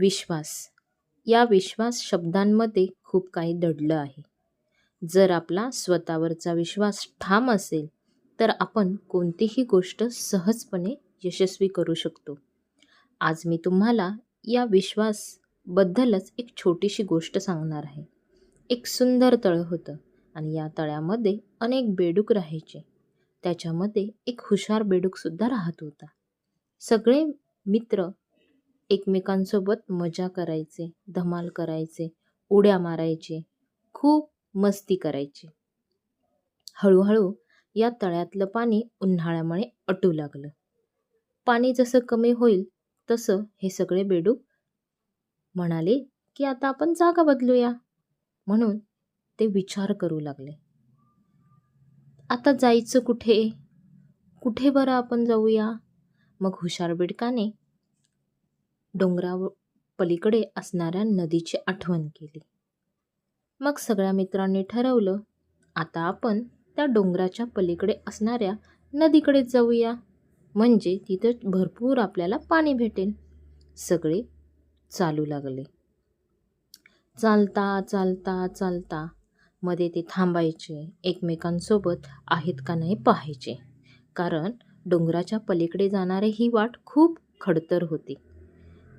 विश्वास. या विश्वास शब्दांमध्ये खूप काही दडलं आहे. जर आपला स्वतःवरचा विश्वास ठाम असेल तर आपण कोणतीही गोष्ट सहजपणे यशस्वी करू शकतो. आज मी तुम्हाला या विश्वासबद्दलच एक छोटीशी गोष्ट सांगणार आहे. एक सुंदर तळं होतं आणि या तळ्यामध्ये अनेक बेडूक राहायचे. त्याच्यामध्ये एक हुशार बेडूकसुद्धा राहत होता. सगळे मित्र एकमेकांसोबत मजा करायचे धमाल करायचे उड्या मारायचे खूप मस्ती करायचे. हळूहळू या तळ्यातलं पाणी उन्हाळ्यामुळे अटू लागलं. पाणी जसं कमी होईल तसं हे सगळे बेडूक म्हणाले की आता आपण जागा बदलूया म्हणून ते विचार करू लागले. आता जायचं कुठे? कुठे बरं आपण जाऊया? मग हुशार बेडकाने डोंगराव पलीकडे असणाऱ्या नदीची आठवण केली. मग सगळ्या मित्रांनी ठरवलं आता आपण त्या डोंगराच्या पलीकडे असणाऱ्या नदीकडे जाऊया. म्हणजे तिथं भरपूर आपल्याला पाणी भेटेल. सगळे चालू लागले. चालता चालता चालता. मध्ये ते थांबायचे एकमेकांसोबत आहेत का नाही पाहायचे. कारण डोंगराच्या पलीकडे जाणारी ही वाट खूप खडतर होती.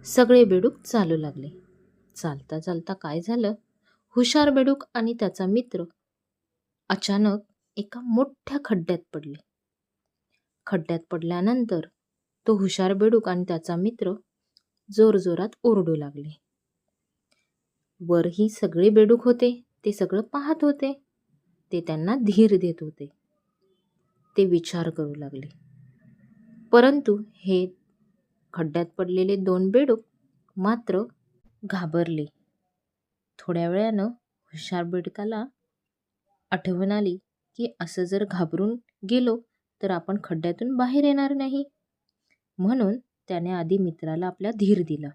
सगळे बेडूक चालू लागले. चालता चालता काय झालं? हुशार बेडूक आणि त्याचा मित्र अचानक एका मोठ्या खड्ड्यात पडले. खड्ड्यात पडल्यानंतर तो हुशार बेडूक आणि त्याचा मित्र जोरजोरात ओरडू लागले. वरही सगळे बेडूक होते ते सगळं पाहत होते. ते त्यांना धीर देत होते. ते विचार करू लागले. परंतु हे खड्ड्यात पडलेले दोन बेडूक मात्र घाबरले. थोड्या वेळानं हुशार बेडकाला आठवण आली की असं जर घाबरून गेलो तर आपण खड्ड्यातून बाहेर येणार नाही. म्हणून त्याने आधी मित्राला आपल्या धीर दिला.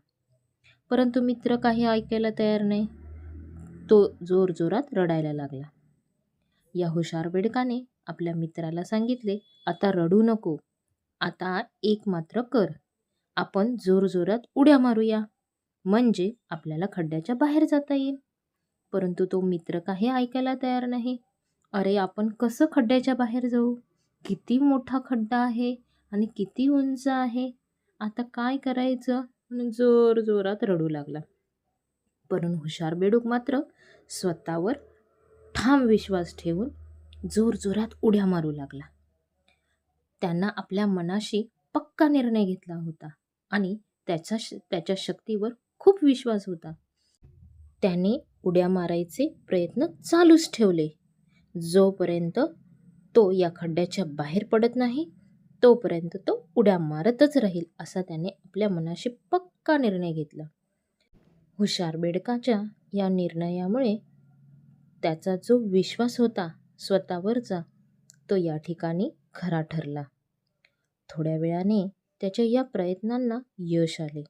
परंतु मित्र काही ऐकायला तयार नाही. तो जोरजोरात रडायला लागला. या हुशार बेडकाने आपल्या मित्राला सांगितले आता रडू नको. आता एक मात्र कर. आपण जोरजोरात उड्या मारूया. म्हणजे आपल्याला खड्ड्याच्या बाहेर जाता येईल. परंतु तो मित्र काही ऐकायला तयार नाही. अरे आपण कसं खड्ड्याच्या बाहेर जाऊ? किती मोठा खड्डा आहे आणि किती उंच आहे? आता काय करायचं? म्हणून जोर जोरात रडू लागला. परंतु हुशार बेडूक मात्र स्वतःवर ठाम विश्वास ठेवून जोरजोरात उड्या मारू लागला. त्यांना आपल्या मनाशी पक्का निर्णय घेतला होता. आणि त्याचा श त्याच्या शक्तीवर खूप विश्वास होता. त्याने उड्या मारायचे प्रयत्न चालूच ठेवले. जोपर्यंत तो या खड्ड्याच्या बाहेर पडत नाही तोपर्यंत तो उड्या मारतच राहील असा त्याने आपल्या मनाशी पक्का निर्णय घेतला. हुशार बेडकाच्या या निर्णयामुळे त्याचा जो विश्वास होता स्वतःवरचा तो या ठिकाणी खरा ठरला. थोड्या वेळाने त्याच्या या प्रयत्नांना यश आले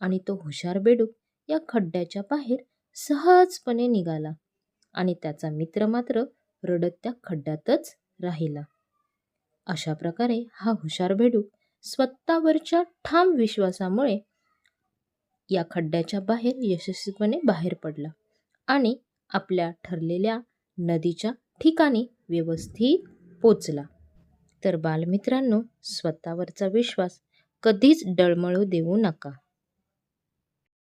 आणि तो हुशार बेडूक या खड्ड्याच्या बाहेर सहजपणे निघाला आणि त्याचा मित्र मात्र रडत त्या खड्ड्यातच राहिला. अशा प्रकारे हा हुशार बेडूक स्वतःवरच्या ठाम विश्वासामुळे या खड्ड्याच्या बाहेर यशस्वीपणे बाहेर पडला आणि आपल्या ठरलेल्या नदीच्या ठिकाणी व्यवस्थित पोचला. तर बालमित्रांनो स्वतःवरचा विश्वास कधीच डळमळू देऊ नका.